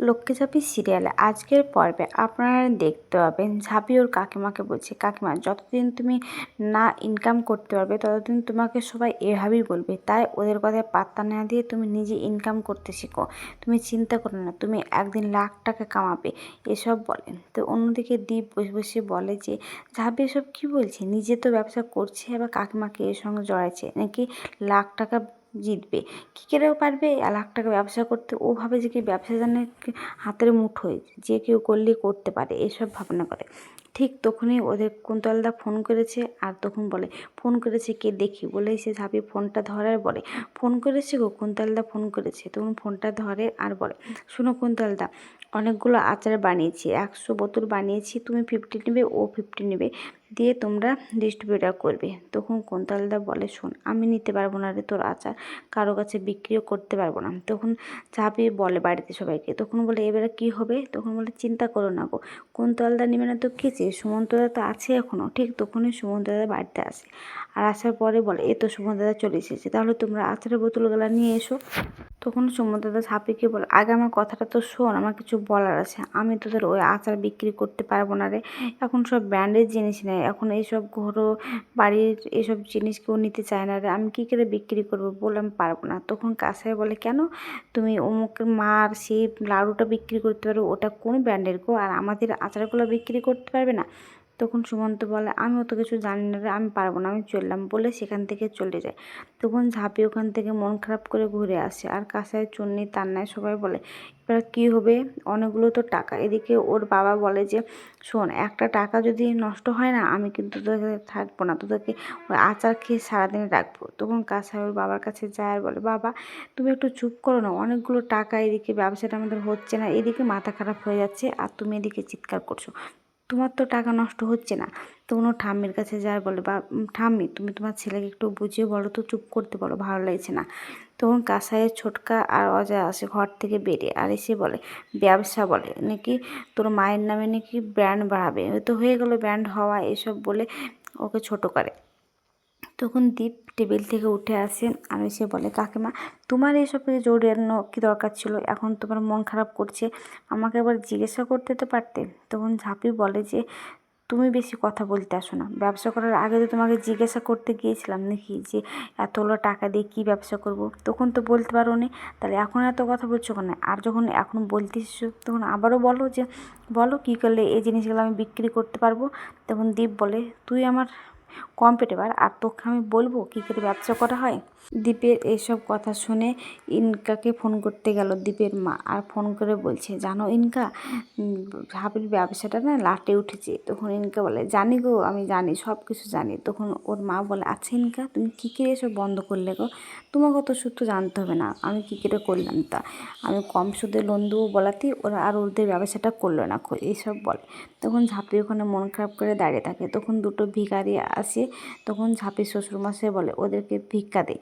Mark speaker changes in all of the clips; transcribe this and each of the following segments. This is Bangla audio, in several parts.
Speaker 1: লক্ষ্মী ঝাঁপি সিরিয়ালে আজকের পর্বে আপনারা দেখতে পাবেন ঝাঁপি ওর কাকিমাকে বলছে, কাকিমা, যতদিন তুমি না ইনকাম করতে পারবে, ততদিন তোমাকে সবাই এভাবেই বলবে। তাই ওদের কথায় পাত্তা না দিয়ে তুমি নিজে ইনকাম করতে শেখো। তুমি চিন্তা করো না, তুমি একদিন লাখ টাকা কামাবে। এসব বলেন। তো অন্যদিকে দ্বীপ বসে বসে বলে যে, ঝাঁপি এসব কী বলছে? নিজে তো ব্যবসা করছে, আবার কাকিমাকে এর সঙ্গে জড়াইছে নাকি লাখ টাকা জিতবে। কী করেও পারবে? লাখ টাকা ব্যবসা করতে, ও ভাবে যে কি ব্যবসা যেন হাতের মুঠোয় যে কেউ করলেই করতে পারে, এসব ভাবনা করে। ঠিক তখনই ওদের কুন্তলদা ফোন করেছে আর তখন বলে, ফোন করেছে কে দেখি? বলে সে ঝাঁপি ফোনটা ধরার বলে। ফোন করেছে গো, কুন্তলদা ফোন করেছে। তখন ফোনটা ধরে আর বলে, শোনো কুন্তলদা, অনেকগুলো আচার বানিয়েছি, একশো বোতল বানিয়েছি, তুমি ফিফটি নেবে, ও ফিফটি নেবে। দিয়ে তোমরা ডিস্ট্রিবিউটার করবে। তখন কুন্তলদা বলে, শোন, আমি নিতে পারব না রে তোর আচার। কারও কাছে বিক্রিও করতে পারব না। তখন ঝাঁপিয়ে বলে বাড়িতে সবাইকে। তখন বলে, এবারে কি হবে? তখন বলে, চিন্তা করো না গো। কুন্তলদা নেবে না তো কী চেয়ে সুমন্তদা তো আছে এখনও ঠিক তখনই সুমন্তদা বাড়িতে আসে। আর আসার পরে বলে, এ তো সুমন্তদা চলে এসেছে। তাহলে তোমরা আচারের বোতলগুলো নিয়ে এসো। তখন সুমন্তদা ঝাঁপিকে বলে, আগে আমার কথাটা তো শোন, আমার কিছু বলার আছে। আমি তোদের ওই আচার বিক্রি করতে পারব না রে। এখন সব ব্র্যান্ডের জিনিস নেয় এখন এইসব ঘরো বাড়ির এসব জিনিস কেউ নিতে চায় না রে। আমি কী করে বিক্রি করব বললাম পারব না। তখন কাসাই বলে, কেন? তুমি অমুকের মার সেই লাড়ুটা বিক্রি করতে পারো, ওটা কোন ব্র্যান্ডের গো? আর আমাদের আচারগুলো বিক্রি করতে পারবে না? তখন সুমন্ত বলে, আমি অত কিছু জানি না রে, আমি পারব না, আমি চললাম। বলে সেখান থেকে চলে যায়। তখন ঝাঁপি ওখান থেকে মন খারাপ করে ঘুরে আসে আর কাঁসায় চুন্নি তান্নায় সবাই বলে, এবার কী হবে? অনেকগুলো তো টাকা। এদিকে ওর বাবা বলে যে, শোন, একটা টাকা যদি নষ্ট হয় না, আমি কিন্তু তোদেরকে থাকব না, তোদেরকে ওই আচার খেয়ে সারাদিন রাখব। তখন কাঁসায় ওর বাবার কাছে যায় আর বলে, বাবা, তুমি একটু চুপ করো না, অনেকগুলো টাকা এদিকে ব্যবসাটা আমাদের হচ্ছে না। এদিকে মাথা খারাপ হয়ে যাচ্ছে আর তুমি এদিকে চিৎকার করছ। তোমার তো টাকা নষ্ট হচ্ছে না। তখন ও ঠাম্মির কাছে যায় বলে বা ঠাম্মি, তুমি তোমার ছেলেকে একটু বুঝিয়ে বলো তো, চুপ করতে বলো, ভালো লাগছে না। তখন কাঁসাইয়ের ছোটকা আর অজা আসে ঘর থেকে বেরিয়ে আর এসে বলে, ব্যবসা বলে, নাকি তোর মায়ের নামে নাকি ব্র্যান্ড বাড়াবে হয়তো হয়ে গেলো ব্র্যান্ড হওয়া, এসব বলে ওকে ছোট করে। তখন দীপ টেবিল থেকে উঠে আসে আর এসে বলে, কাকিমা, তোমার এসবে জড়ানো কী দরকার ছিল? এখন তোমার মন খারাপ করছে। আমাকে একবার জিজ্ঞাসা করতে তো পারতে? তখন ঝাঁপি বলে যে, তুমি বেশি কথা বলতে আসো না। ব্যবসা করার আগে তো তোমাকে জিজ্ঞাসা করতে গিয়েছিলাম নাকি যে, এতগুলো টাকা দিয়ে কী ব্যবসা করব? তখন তো বলতে পারো নি তাহলে এখন এত কথা বলছো কেন? আর যখন এখন বলতে এসছো, তখন আবারও বলো যে, বলো কী করলে এই জিনিসগুলো আমি বিক্রি করতে পারব? তখন দীপ বলে, তুই আমার কম্পিটেবার আর তোকে আমি বলব কী করে ব্যবসা করা হয়? দীপের এইসব কথা শুনে ইনকাকে ফোন করতে গেল দীপের মা আর ফোন করে বলছে, জানো ইনকা ভাবির ব্যবসাটা না লাটে উঠেছে। তখন ইনকা বলে, জানি গো, আমি জানি সব কিছু জানি। তখন ওর মা বলে আচ্ছা ইনকা, তুমি কী করে এসব বন্ধ করলে গো? তোমাকে অত সূত্র জানতে হবে না, আমি কী করে করলাম তা। আমি কম সুদে লোন দেবো বলাতেই ওরা আর ওদের ব্যবসাটা করল না এইসব বলে। তখন ঝাঁপি ওখানে মন খারাপ করে দাঁড়িয়ে থাকে। তখন দুটো ভিখারি আসে, তখন ঝাঁপি শ্বশুরমশাই বলে, ওদেরকে ভিক্ষা দে।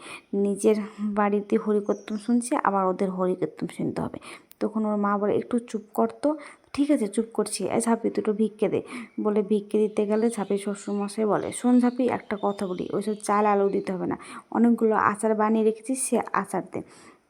Speaker 1: নিজের বাড়িতে হরিকীর্তন শুনছে, আবার ওদের হরিকীর্তন শুনতে হবে। তখন ওর মা বলে, একটু চুপ করতো ঠিক আছে, চুপ করছি। এ ঝাঁপি, দুটো ভিক্ষে দে। বলে ভিক্ষে দিতে গেলে ঝাঁপি শ্বশুরমশাই বলে, শোন ঝাঁপি, একটা কথা বলি। ওইসব চাল আলু দিতে হবে না। অনেকগুলো আচার বানিয়ে রেখেছি সে আচার দে।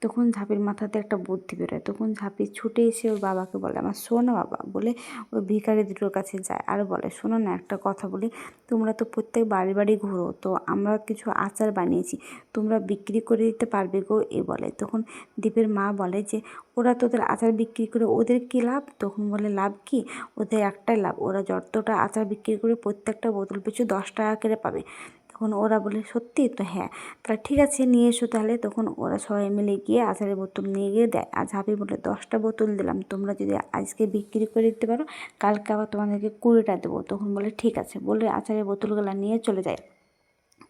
Speaker 1: তখন ঝাঁপির মাথাতে একটা বুদ্ধি বেরোয়। তখন ঝাঁপি ছুটে এসে ওর বাবাকে বলে, আমার শোনো বাবা, বলে ওই ভিখারি দুটোর কাছে যায় আর বলে, শোনো না, একটা কথা বলি। তোমরা তো প্রত্যেক বাড়ি বাড়ি ঘুরো, তো আমরা কিছু আচার বানিয়েছি। তোমরা বিক্রি করে দিতে পারবে গো, এ বলে। তখন দীপের মা বলে যে, ওরা তোদের আচার বিক্রি করে, ওদের কী লাভ? তখন বলে, লাভ কি? ওদের একটাই লাভ। ওরা যতটা আচার বিক্রি করে প্রত্যেকটা বোতল পিছু দশ টাকা করে পাবে। তখন ওরা বলে, সত্যি? তো হ্যাঁ। তাহলে ঠিক আছে, নিয়ে এসো তাহলে। তখন ওরা সবাই মিলে গিয়ে আচারের বোতল নিয়ে গিয়ে দেয়। আর ঝাঁপি বলে, দশটা বোতল দিলাম। তোমরা যদি আজকে বিক্রি করে দিতে পারো, কালকে আবার তোমাদেরকে কুড়িটা দেবো। তখন বলে, ঠিক আছে। বলে আচারের বোতলগুলো নিয়ে চলে যায়।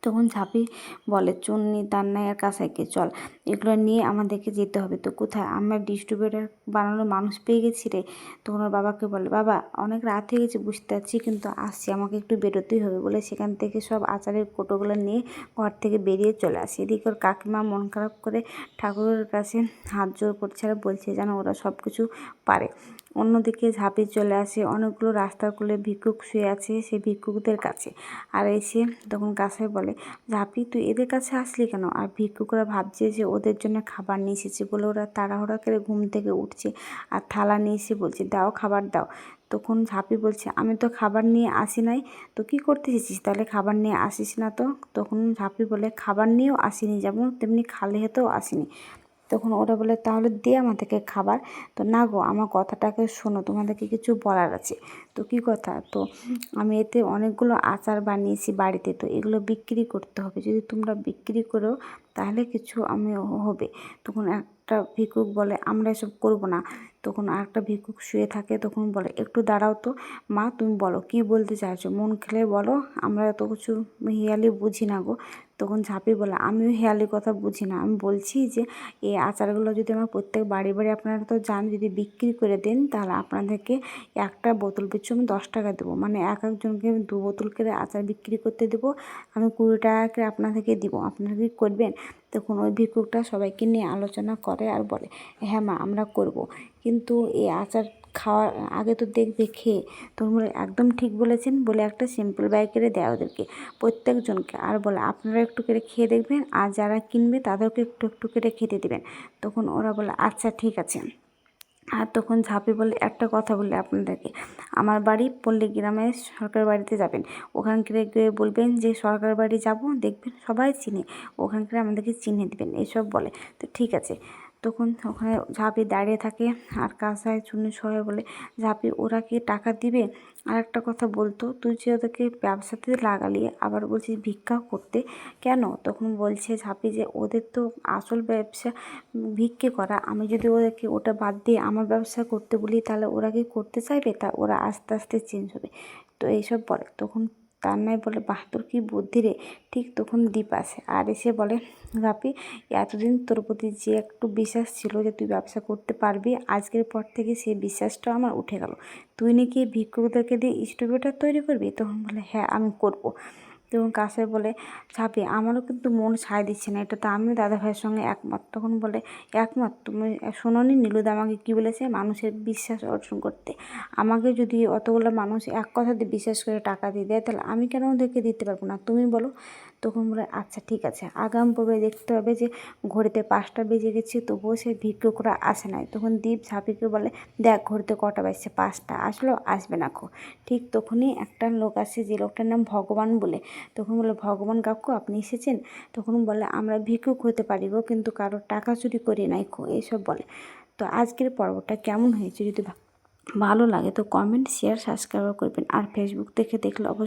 Speaker 1: তখন ঝাঁপি বলে, চুন্নি তান্নাই আর কাসাইকে চল। এগুলো নিয়ে আমাদেরকে যেতে হবে। তো কোথায়? আমরা ডিস্ট্রিবিউটার বানানোর মানুষ পেয়ে গেছি রে। তখন ওর বাবাকে বলে, বাবা, অনেক রাত হয়ে গেছে, বুঝতে পারছি, কিন্তু আসছি। আমাকে একটু বেরোতেই হবে। বলে সেখান থেকে সব আচারের কোটোগুলো নিয়ে ঘর থেকে বেরিয়ে চলে আসে। এদিকে ওর কাকিমা মন খারাপ করে ঠাকুরের কাছে হাত জোর করছে আর বলছে যেন ওরা সব কিছু পারে। অন্যদিকে ঝাঁপি চলে আসে অনেকগুলো রাস্তার কোলে ভিক্ষুক শুয়ে আছে সে ভিক্ষুকদের কাছে। আর এসে তখন কাসাই বলে, ঝাঁপি, তুই এদের কাছে আসলি কেন? আর ভিক্ষুকরা ভাবছে যে ওদের জন্য খাবার নিয়ে এসেছে বলে ওরা তাড়াহুড়া করে ঘুম থেকে উঠছে আর থালা নিয়ে এসে বলছে, দাও খাবার দাও। তখন ঝাঁপি বলছে, আমি তো খাবার নিয়ে আসি নাই, তো কী করতে এসেছিস? তাহলে খাবার নিয়ে আসিস না তো? তখন ঝাঁপি বলে, খাবার নিয়েও আসিনি, যেমন তেমনি খালি হেতেও আসিনি। তখন ওরা বলে, তাহলে দে আমাদেরকে খাবার। তো, না গো, আমার কথাটাকে শোনো, তোমাদেরকে কিছু বলার আছে। তো কী কথা? তো আমি এতে অনেকগুলো আচার বানিয়েছি বাড়িতে, তো এগুলো বিক্রি করতে হবে। যদি তোমরা বিক্রি করো, তাহলে কিছু আমি হবে। তখন একটা ভিক্ষুক বলে, আমরা এসব করব না। তখন আরেকটা ভিক্ষুক শুয়ে থাকে, তখন বলে, একটু দাঁড়াও তো। মা, তুমি বলো, কি বলতে চাইছো? মন খেলে বলো। আমরা এত কিছু হিয়ালি বুঝি না গো। তখন ঝাঁপি বলে, আমিও হেয়ালি কথা বুঝি না। আমি বলছি যে, এই আচারগুলো যদি আমার প্রত্যেক বাড়ি বাড়ি আপনারা তো যান, যদি বিক্রি করে দেন, তাহলে আপনাদেরকে একটা বোতল পিছু আমি দশ টাকা দেবো। মানে এক একজনকে আমি দু বোতল করে আচার বিক্রি করতে দেবো। আমি কুড়ি টাকা করে আপনাদেরকে দিব। আপনারা কি করবেন? তখন ওই ভিক্ষুকটা সবাইকে নিয়ে আলোচনা করে আর বলে হ্যাঁ মা, আমরা করব। কিন্তু এই আচার খাওয়ার আগে তো দেখবে খেয়ে তোমরা একদম ঠিক বলেছেন বলে একটা সিম্পল বাইকেরে দেয় ওদেরকে। প্রত্যেকজনকে। আর বলে, আপনারা একটু করে খেয়ে দেখবেন, আর যারা কিনবে তাদেরকে একটু একটু করে খেতে দেবেন। তখন ওরা বলে আচ্ছা ঠিক আছে। আর তখন ঝাঁপি বলে একটা কথা বলে আপনাদেরকে। আমার বাড়ি পল্লী গ্রামে সরকার বাড়িতে যাবেন। ওখানকার গিয়ে বলবেন যে, সরকার বাড়ি যাব, দেখবেন সবাই চিনে। ওখানকার আমাদেরকে চিনে দেবেন। এসব বলে। তো ঠিক আছে। তখন ওখানে ঝাঁপি দাঁড়িয়ে থাকে আর কাঁসায় চুনি সবাই বলে, ঝাঁপি, ওরা কি টাকা দিবে? আর একটা কথা বলতো, তুই যে ওদেরকে ব্যবসাতে লাগালি, আবার বলছিস ভিক্ষা করতে, কেন? তখন বলছে ঝাঁপি যে, ওদের তো আসল ব্যবসা ভিক্ষে করা, আমি যদি ওদেরকে ওটা বাদ দিয়ে আমার ব্যবসা করতে বলি, তাহলে ওরা কি করতে চাইবে? তা ওরা আস্তে আস্তে চেঞ্জ হবে। তো এইসব বলে। তখন নাই বলে, বাহ, তোর কী বুদ্ধি রে? ঠিক তখন দ্বীপ আসে আর এসে বলে, গাপি, এতদিন তোর প্রতি যে একটু বিশ্বাস ছিল যে তুই ব্যবসা করতে পারবি, আজকের পর থেকে সেই বিশ্বাসটা আমার উঠে গেল। তুই নাকি ভিক্ষুকদেরকে দিয়ে স্টুডিওটা তৈরি করবি? তখন বলে হ্যাঁ আমি করব। তখন কাছে বলে, ছাপি, আমারও কিন্তু মন সায় দিচ্ছে না। এটা তো আমিও দাদা ভাইয়ের সঙ্গে একমত। তখন বলে, একমত? তুমি শোনোনি নীলুদা আমাকে কী বলেছে? মানুষের বিশ্বাস অর্জন করতে। আমাকে যদি অতগুলো মানুষ এক কথাতে বিশ্বাস করে টাকা দিয়ে দেয়, তাহলে আমি কেন ওদেরকে দিতে পারব না? তুমি বলো। তখন বলে আচ্ছা ঠিক আছে। আগাম পর্বে দেখতে হবে যে ঘড়িতে পাঁচটা বেজে গেছে, তবুও সে ভিক্ষুকরা আসে নাই। তখন দীপ ঝাঁপিকে বলে, দেখ, ঘড়িতে কটা বাজছে? পাঁচটা। আসলো? আসবে না খো ঠিক তখনই একটা লোক আসে, যে লোকটার নাম ভগবান বলে। তখন বলে, ভগবান কাকু, আপনি এসেছেন? তখন বলে, আমরা ভিক্ষুক হতে পারি গো, কিন্তু কারোর টাকা চুরি করি নাই এইসব বলে। তো আজকের পর্বটা কেমন হয়েছে যদি ভালো লাগে তো কমেন্ট শেয়ার সাবস্ক্রাইব করবেন। আর ফেসবুক থেকে দেখলে অবশ্যই